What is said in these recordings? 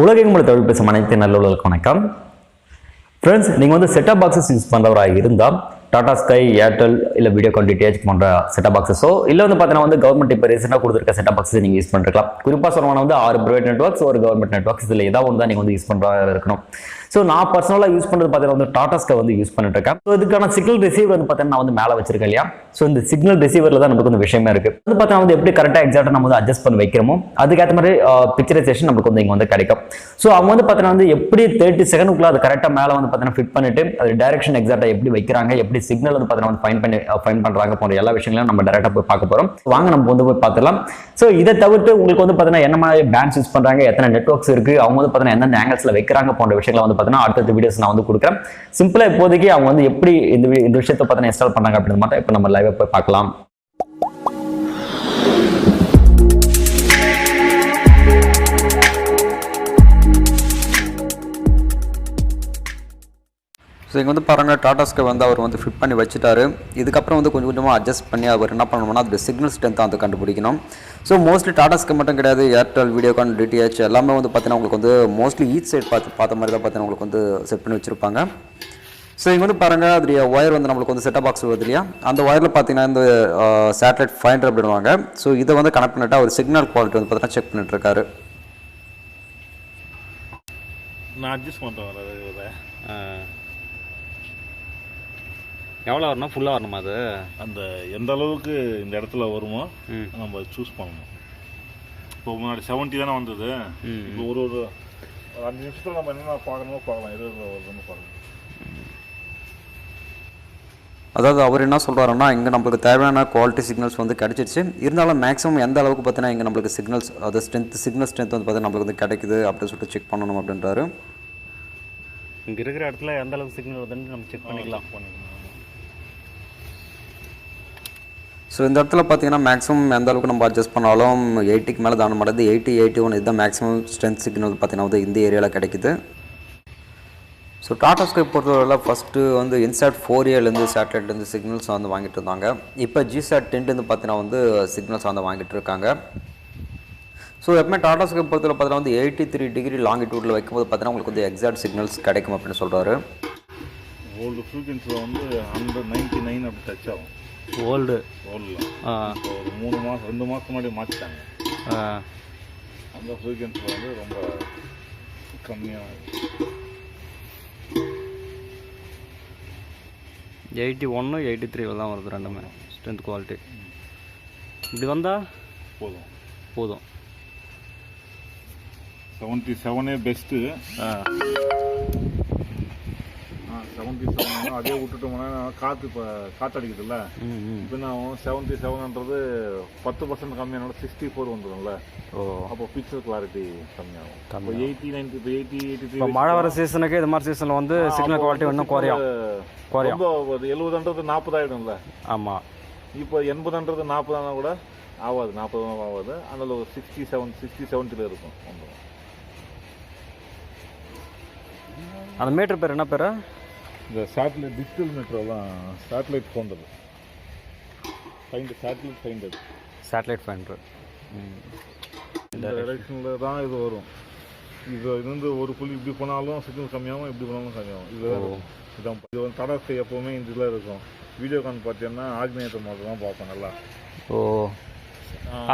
உலகெங்கும் தமிழ் பேசும் அனைத்து நல்லுள்ளவர்களுக்கு வணக்கம். ஃப்ரெண்ட்ஸ் நீங்கள் வந்து செட்டப் பாக்ஸஸ் யூஸ் பண்ணுறவராக இருந்தால் டாடா ஸ்கை ஏர்டெல் இல்லை வீடியோகான் டிடிஹெச் போன்ற செட்டப் பாக்ஸஸோ இல்லை வந்து பார்த்தீங்கன்னா வந்து கவர்மெண்ட் இப்போ ரீசெண்டாக கொடுத்துருக்க செட்டப் பாக்ஸஸ் நீங்கள் யூஸ் பண்ணிருக்கலாம். குறிப்பாக சொல்லணும்னா வந்து ஆறு ப்ரைவேட் நெட்ஒர்க்ஸ் ஒரு கவர்மெண்ட் நெட்ஒர்க்ஸ் இதில் ஏதாவது ஒன்று தான் நீங்கள் வந்து யூஸ் பண்ணுறதா இருக்கணும். ஸோ நான் பர்சனலாக யூஸ் பண்ணுறது பார்த்தீங்கன்னா வந்து டாடா ஸ்கை வந்து யூஸ் பண்ணிட்டு இருக்கேன் ஸோ இதுக்கான சிக்னல் ரிசீவர் வந்து பார்த்தீங்கன்னா நான் வந்து மேலே வச்சிருக்கேன் இல்லையா? ஸோ இந்த சிக்னல் ரிசீவரில் தான் நமக்கு வந்து விஷயமே இருக்குது வந்து பார்த்தீங்கன்னா வந்து எப்படி கரெக்டாக எக்ஸாக்டாக நம்ம வந்து அட்ஜஸ்ட் பண்ணி வைக்கிறோமோ அதுக்கேற்ற மாதிரி பிக்சரைசேஷன் நமக்கு வந்து இங்கே வந்து கிடைக்கும். ஸோ அவங்க வந்து பார்த்தீங்கன்னா வந்து எப்படி தேர்ட்டி செகண்டுக்குள்ள அது கரெக்டாக மேலே வந்து பார்த்தீங்கன்னா ஃபிட் பண்ணிட்டு அது டைரக்ஷன் எக்ஸாக்டாக எப்படி வைக்கிறாங்க எப்படி சிக்னல் வந்து பார்த்தீங்கன்னா வந்து ஃபைன் பண்ணி ஃபைன் பண்ணுறாங்க போன்ற எல்லா விஷயங்களையும் நம்ம டேரெக்டாக போய் பார்க்க போகிறோம் வாங்க நம்ம வந்து போய் பார்த்துலாம் ஸோ இதை தவிர்த்து உங்களுக்கு வந்து பார்த்தீங்கன்னா என்ன மாதிரி பேண்ட்ஸ் யூஸ் பண்ணுறாங்க எத்தனை நெட்ஒர்க்ஸ் இருக்குது அவங்க வந்து பார்த்தீங்கன்னா எந்தெந்த ஆங்கிள்ஸில் வைக்கிறாங்க போன்ற விஷயங்களை வந்து பார்த்தீங்கன்னா அடுத்தடுத்த வீடியோஸ் நான் வந்து கொடுக்குறேன். சிம்பிளாக இப்போதைக்கு அவங்க வந்து எப்படி இந்த இந்த விஷயத்தை பார்த்தீங்கன்னா இன்ஸ்டால் பண்ணாங்க அப்படின்னு மட்டும் இப்போ நம்ம லைவாக போய் பார்க்கலாம். ஸோ இங்கே வந்து பாருங்கள் டாடா ஸ்கை வந்து அவர் வந்து ஃபிட் பண்ணி வச்சுட்டாரு. இதுக்கப்புறம் வந்து கொஞ்சம் கொஞ்சமாக அட்ஜஸ்ட் பண்ணி அவர் என்ன பண்ணணும்னா அது சிக்னல் ஸ்ட்ரென்த் வந்து கண்டுபிடிக்கணும். ஸோ மோஸ்ட்லி டாடா ஸ்கை மட்டும் கிடையாது ஏர்டெல் வீடியோகான் டிடிஹெச் எல்லாமே வந்து பார்த்தீங்கன்னா உங்களுக்கு வந்து மோஸ்ட்லி ஈச் சைட் பார்த்து பார்த்த மாதிரி தான் பார்த்தீங்கன்னா உங்களுக்கு வந்து செட் பண்ணி வச்சுருப்பாங்க. ஸோ இங்கே வந்து பாருங்கள் அதோடைய ஒயர் வந்து நம்மளுக்கு வந்து செட்டப் பாக்ஸ் வருது இல்லையா? அந்த ஒயரில் பார்த்தீங்கன்னா இந்த சேட்டலைட் ஃபைண்டர் அப்படின்வாங்க ஸோ இதை வந்து கனெக்ட் பண்ணிட்டு அவர் சிக்னல் குவாலிட்டி வந்து பார்த்தீங்கன்னா செக் பண்ணிட்டு இருக்காரு. நான் அட்ஜஸ்ட் பண்ணுறேன் எவ்வளோ வரணும் ஃபுல்லாக வரணுமா அது? அந்த எந்த அளவுக்கு இந்த இடத்துல வருமோ ம். நம்ம சூஸ் பண்ணணும். இப்போ முன்னாடி செவன்ட்டி தானே வந்தது. இப்போ ஒரு ஒரு அஞ்சு நிமிஷத்தில் நம்ம என்னென்ன பார்க்கணுமோ பார்க்கலாம். எது வருதுன்னு பார்க்கலாம். அதாவது அவர் என்ன சொல்கிறாருன்னா இங்கே நம்மளுக்கு தேவையான குவாலிட்டி சிக்னல்ஸ் வந்து கிடைச்சிருச்சு. இருந்தாலும் மேக்ஸிமம் எந்த அளவுக்கு பார்த்தீங்கன்னா இங்கே நம்மளுக்கு சிக்னல்ஸ் அது ஸ்ட்ரென்த் சிக்னல் ஸ்ட்ரென்த் வந்து பார்த்தீங்கன்னா நம்மளுக்கு வந்து கிடைக்குது அப்படின்னு சொல்லிட்டு செக் பண்ணணும் அப்படின்றாரு. இங்கே இருக்கிற இடத்துல எந்த அளவுக்கு சிக்னல் வருதுன்னு நம்ம செக் பண்ணிக்கலாம். பண்ணிக்கணும் ஸோ இந்த இடத்துல பார்த்தீங்கன்னா மேக்ஸிமம் எந்த அளவுக்கு நம்ம அட்ஜஸ்ட் பண்ணாலும் எயிட்டிக்கு மேலே தான மாட்டேது எயிட்டி எயிட்டி ஒன் இதுதான் மேக்ஸிமம் ஸ்ட்ரென்த் சிக்னல் பார்த்தீங்கன்னா வந்து இந்த ஏரியாவில் கிடைக்குது. ஸோ டாடா ஸ்கை பொறுத்தவரையில் ஃபஸ்ட்டு வந்து இன்சாட் ஃபோர் இயர்லேருந்து சேட்டலைட்லேருந்து சிக்னல்ஸ் வந்து வாங்கிட்டு இருந்தாங்க. இப்போ ஜிசாட் டென்ட்லேருந்து பார்த்தீங்கன்னா வந்து சிக்னல்ஸ் வந்து வாங்கிட்டு இருக்காங்க. ஸோ எப்பவுமே டாடா ஸ்கை பொறுத்தவரை பார்த்தீங்கன்னா வந்து எயிட்டி த்ரீ டிகிரி லாங்கிடியூடில் வைக்கும்போது பார்த்தீங்கன்னா உங்களுக்கு வந்து எக்ஸாக்ட் சிக்னல்ஸ் கிடைக்கும் அப்படின்னு சொல்கிறாரு ஓல்டு ஃப்ரீக்வன்சியில் வந்து ஹண்ட்ரட் நைன்ட்டி நைன் அப்படி டச் ஆகும். ஓல்டு. இப்போ ஒரு மூணு மாதம் ரெண்டு மாதம் முன்னாடி மாற்றிட்டாங்க அந்த ஃப்ரீக்வன்சியில் வந்து ரொம்ப கம்மியாக எயிட்டி ஒன்று எயிட்டி த்ரீ தான் வருது ரெண்டுமே. ஸ்ட்ரென்த் குவாலிட்டி இப்படி வந்தால் போதும். போதும். செவன்ட்டி செவனே பெஸ்ட்டு ஆ. செவன்ட்டி செவன் அதே விட்டுட்டோம்னா காற்று இப்போ காற்றடிக்குதுல்ல இப்போ நான் செவன்ட்டி செவன்ன்றது பத்து பர்சன்ட் கம்மியானால சிக்ஸ்டி ஃபோர் வந்துடும்ல ஓ. அப்போ பிக்சர் கிளாரிட்டி கம்மியாகும். இப்போ எயிட்டி நைன்டி இப்போ எயிட்டி எயிட்டி த்ரீ மழை வர சீசனுக்கு இது மாதிரி சீசனில் வந்து சிக்னல் குவாலிட்டி இன்னும் குறையும். குறையும். ரொம்ப எழுபதுன்றது நாற்பதாயிடும்ல. ஆமாம் இப்போ எண்பதுன்றது நாற்பதானா கூட ஆகாது நாற்பது ஆகாது அதில் ஒரு சிக்ஸ்டி செவன் சிக்ஸ்டி செவன்ட்டியில் இருக்கும். அந்த மீட்டர் பேர் என்ன பேர்? இந்த சேட்டலைட் டிஜிட்டல் மீட்டர்லாம் சேட்டலைட் போன்றது ஃபைண்ட் சேட்டலைட் ஃபைண்டட் சேட்டலைட் ஃபைண்டர் இந்த டைரக்ஷனில் தான் இது வரும். இது வந்து ஒரு புள்ளி இப்படி போனாலும் சிக்னல் கம்மியாகும் இப்படி போனாலும் கம்மியாகும் இது இதான். இது வந்து ஸ்கை எப்போவுமே இந்த இதில் இருக்கும். வீடியோ கான் பார்த்தீங்கன்னா ஆக்னேட்டர் மாதிரி தான் பார்ப்போம் நல்லா. ஓ.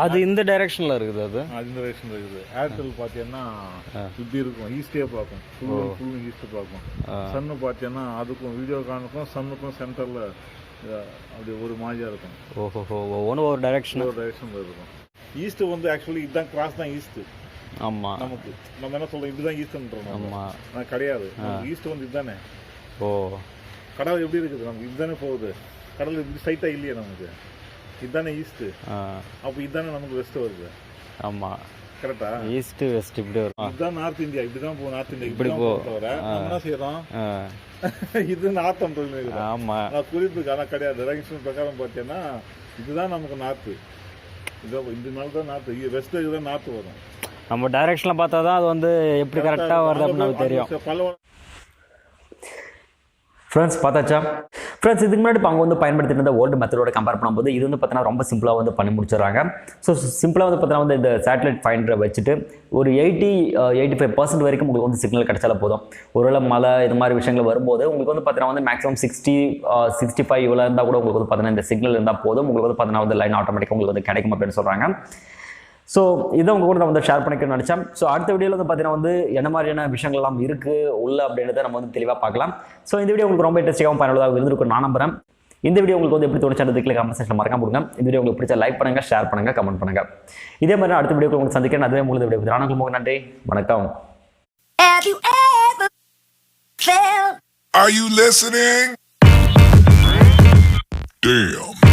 அது இந்த டைரெக்ஷனில் இருக்குது அது. அது இந்த டைரக்ஷன் இருக்குது. ஏர்டெல் பார்த்தீங்கன்னா இப்படி இருக்கும். ஈஸ்டே பார்க்கும். ஃபுல் ஃபுல் ஈஸ்ட் பார்க்கும். சன்னு பார்த்தீங்கன்னா அதுக்கும் வீடியோ கானுக்கும் சன்னுக்கும் சென்டரில் அப்படி ஒரு மாதிரியா இருக்கும். ஓஹோ ஒவ்வொன்றும் ஒரு டைரெக்ஷன் ஒரு டைரக்ஷனில் இருக்கும். ஈஸ்ட் வந்து ஆக்சுவலி இதுதான் கிராஸ் தான் ஈஸ்ட் ஆமாம் நமக்கு. நம்ம என்ன சொல்றோம்? இப்படிதான் ஈஸ்ட்ன்றோம் நம்ம. ஆமாம் ஆனா கிடையாது. ஈஸ்ட் வந்து இதுதானே. ஓ. கடல் எப்படி இருக்குது? நமக்கு இதுதானே போகுது. கடல் இப்படி ஸ்ட்ரைட்டா இல்லையே நமக்கு. இதுதானே ஈஸ்ட் ஆ அப்போ இதுதானே நமக்கு வெஸ்ட் வருது ஆமாம் கரெக்டா ஈஸ்ட் வெஸ்ட் இப்படி வரும் இதுதான் நார்த் இந்தியா இப்படிதான் போகும் நார்த் இந்தியா இப்படி போ. போ தவிர நம்ம என்ன செய்யறோம் இது நார்த் அன்றது ஆமாம் நான் குறிப்புக்கு ஆனால் கிடையாது டைரக்ஷன் பிரகாரம் பார்த்தீங்கன்னா இதுதான் நமக்கு நார்த்து இதோ இந்த நாள் தான் நார்த்து வெஸ்ட் இதுதான் நார்த்து வரும் நம்ம டைரெக்ஷனில் பார்த்தா தான் அது வந்து எப்படி கரெக்டாக வருது அப்படின்னு நமக்கு தெரியும் ஃப்ரெண்ட்ஸ் பார்த்தாச்சா ஃப்ரெண்ட்ஸ் இதுக்கு முன்னாடி இப்போ அவங்க வந்து பயன்படுத்திட்டு இருந்த ஓல்டு மெத்தடோட கம்பேர் பண்ணும்போது இது வந்து பார்த்தீங்கன்னா ரொம்ப சிம்பிளாக வந்து பண்ணி முடிச்சிடுறாங்க. ஸோ சிம்பிளாக வந்து பார்த்தீங்கன்னா வந்து இந்த சேட்டலைட் ஃபைண்டரை வச்சுட்டு ஒரு எயிட்டி எயிட்டி ஃபைவ் பர்சன்ட் வரைக்கும் உங்களுக்கு வந்து சிக்னல் கிடைச்சால போதும். ஒருவேளை மழை இது மாதிரி விஷயங்கள் வரும்போது உங்களுக்கு வந்து பார்த்தீங்கன்னா வந்து மேக்ஸிமம் சிக்ஸ்டி சிக்ஸ்டி ஃபைவ் இவ்வளோ இருந்தால் கூட உங்களுக்கு வந்து பார்த்தீங்கன்னா இந்த சிக்னல் இருந்தால் போதும். உங்களுக்கு வந்து பார்த்தீங்கன்னா வந்து லைன் ஆட்டோமேட்டிக்காக உங்களுக்கு வந்து கிடைக்கும் அப்படின்னு சொல்கிறாங்க ஸோ இதை உங்க கூட நான் வந்து ஷேர் பண்ணிக்கணும்னு நினச்சேன். ஸோ அடுத்த வீடியோவில் வந்து பார்த்தீங்கன்னா வந்து என்ன மாதிரியான விஷயங்கள்லாம் இருக்குது உள்ள அப்படின்றத நம்ம வந்து தெளிவாக பார்க்கலாம். ஸோ இந்த வீடியோ உங்களுக்கு ரொம்ப இன்ட்ரெஸ்டிங்காகவும் பயனுள்ளதாக இருந்திருக்கும் நான் நம்புறேன். இந்த வீடியோ உங்களுக்கு வந்து எப்படி தோணுச்சு கீழே கமெண்ட் செக்ஷன் மறக்காம கொடுங்க. இந்த வீடியோ உங்களுக்கு பிடிச்ச லைக் பண்ணுங்க ஷேர் பண்ணுங்க கமெண்ட் பண்ணுங்க. இதே மாதிரி நான் அடுத்த வீடியோ உங்களுக்கு சந்திக்கிறேன். அதுவே உங்களுக்கு வீடியோ நான் உங்களுக்கு நன்றி வணக்கம். Are you listening? Damn.